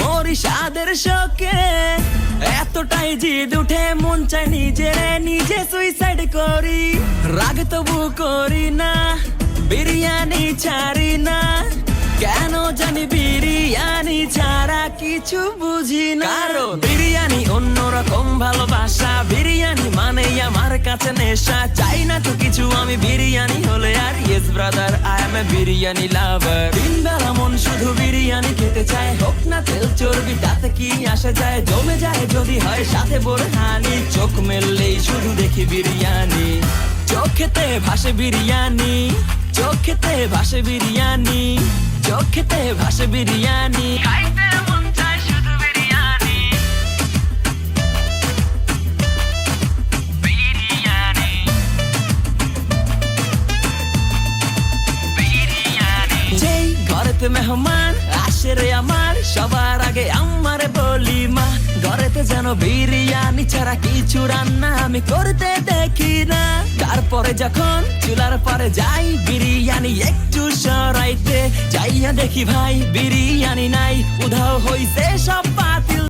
মরি স্বাদের শোকে। এতটাই জিদ উঠে মন চাই নিজে নিজে সুইসাইড করি। রাগ তবু করি না বিরিয়ানি ছাড়ি না। কেন জানি বিরিয়ানি ছাড়া কিছু বুঝি না। কারণ? বিরিয়ানি অন্যরকম ভালোবাসা বিরিয়ানি মানে আমার কাছে নেশা। চাই না তো কিছু আমি বিরিয়ানি হলে আর yes brother I am a biryani lover দিন বেলা মন শুধু বিরিয়ানি খেতে চায়। হোক না তেল চর্বি, তাতে কি আসে যায়? জমে যায় যদি হয় সাথে বোরহানি। চোখ মেললেই শুধু দেখি বিরিয়ানি। চোখেতে ভাসে বিরিয়ানি। চোখেতে ভাসে বিরিয়ানি। চোখেতে ভাসে বিরিয়ানি। ঘরেতে মেহমান, আসে রে আমার, সবার আগে আমারে বলি মা ঘরেতে যেন বিরিয়ানি ছাড়া কিছু রান্না আমি করতে দেখি না। তারপরে যখন চুলার পরে যাই, বিরিয়ানি একটু সরাইতে, যাইয়া দেখি ভাই, বিরিয়ানি নাই, উধাও হইছে সব পাতিল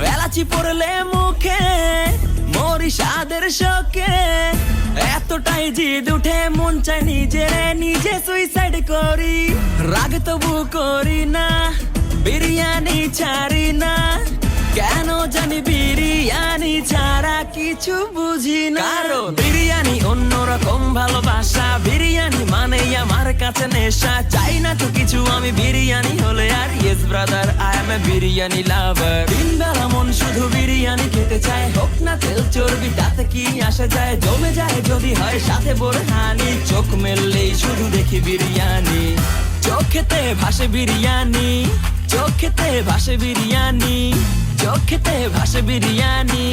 এলাচি পড়লে মুখে মরি স্বাদের শোকে। এতটাই জিদ উঠে মন চাই নিজে নিজে সুইসাইড করি। রাগ তবু করি না বিরিয়ানি ছাড়ি না। কেন জানি বিরিয়ানি ছাড়া কিছু বুঝি না। বিরিয়ানি অন্যরকম ভালোবাসা। বিরিয়ানি মানে আমার কাছে নেশা। চাই না তো কিছু আমি বিরিয়ানি হলে আর yes brother I biryani lover. দিন বেলা মন শুধু বিরিয়ানি খেতে চায়। হোক না তেল চর্বি, তাতে কি আসা যায়? জমে যায় যদি হয়, সাথে বোরহানি। চোখ মেললেই শুধু দেখি বিরিয়ানি। চোখেতে ভাসে বিরিয়ানি। চোখেতে ভাসে বিরিয়ানি। চোখেতে ভাসে বিরিয়ানি।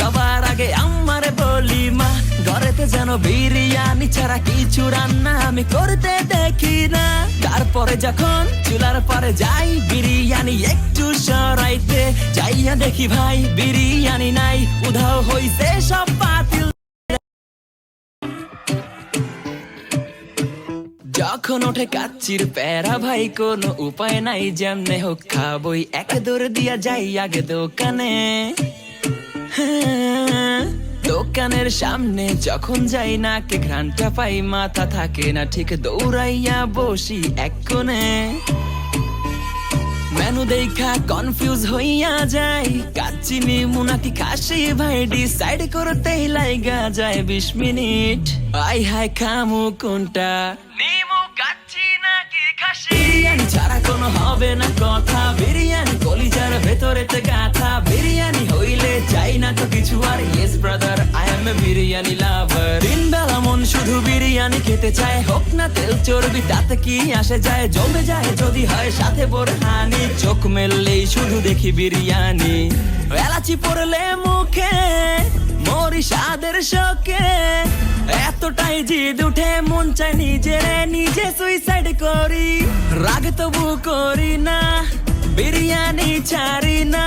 সবার আগে আমারে বলি মা, ঘরেতে যেন বিরিয়ানি ছাড়া কিছু রান্না আমি করতে দেখি না। তারপরে যখন চুলার পরে যাই বিরিয়ানি একটু সরাইতে, যাইয়া দেখি ভাই বিরিয়ানি নাই, উধাও হইছে সব পাতিল যখন ওঠে কাচ্চির প্যারা ভাই, কোন উপায় নাই, যেমনে হোক খাবই। এক দৌড় দিয়া যাই আগে দোকানে। দোকানের সামনে যখন যাই না কে ঘ্রানটা পাই, মাথা থাকে না, ঠিক দৌড়াইয়া বসি এক কোণে। মেনু দেখা কনফিউজ হইয়া যায় কাচ্চিনি মুনাকি খাসি, ভাই ডিসাইড করতেই লাইগা যায় বিশ মিনিট। আই হাই খামু কোনটা? নিমু বিরিয়ানি ছাড়া কোনো হবে না কথা, বিরিয়ানি কলিজার ভেতরেতে গাথা না কিছু আর yes brother I am a biryani lover দিন বেলা মন শুধু বিরিয়ানি খেতে চায়, হোক না তেল চর্বি, তাতে কি আসে যায়? জমে যায় যদি হয় সাথে বোরহানি, চোখ মেললেই শুধু দেখি বিরিয়ানি। এলাচি পড়লে মুখে মরি স্বাদের শোকে। এতটাই জিদ উঠে, মন চাই নিজের নিজে সুইসাইড করি। রাগ তবু করি না, বিরিয়ানি ছাড়ি না।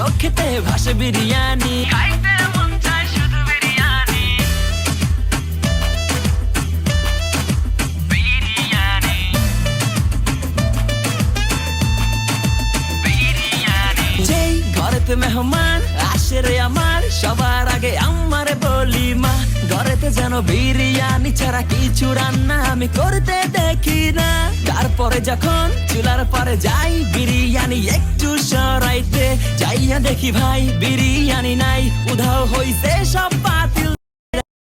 চোখেতে ভাসে বিরিয়ানি। খাইতে মন চায় শুধু বিরিয়ানি। বিরিয়ানি। যেই ঘরেতে মেহমান রে আমার, সবার আগে আমার বলি মা, ঘরেতে যেন বিরিয়ানি ছাড়া কিছু রান্না আমি করতে দেখি না। তারপরে যখন চুলার পরে যাই, বিরিয়ানি একটু সরাইতে, যাইয়া দেখি ভাই, বিরিয়ানি নাই, উধাও হইছে সব বাতিল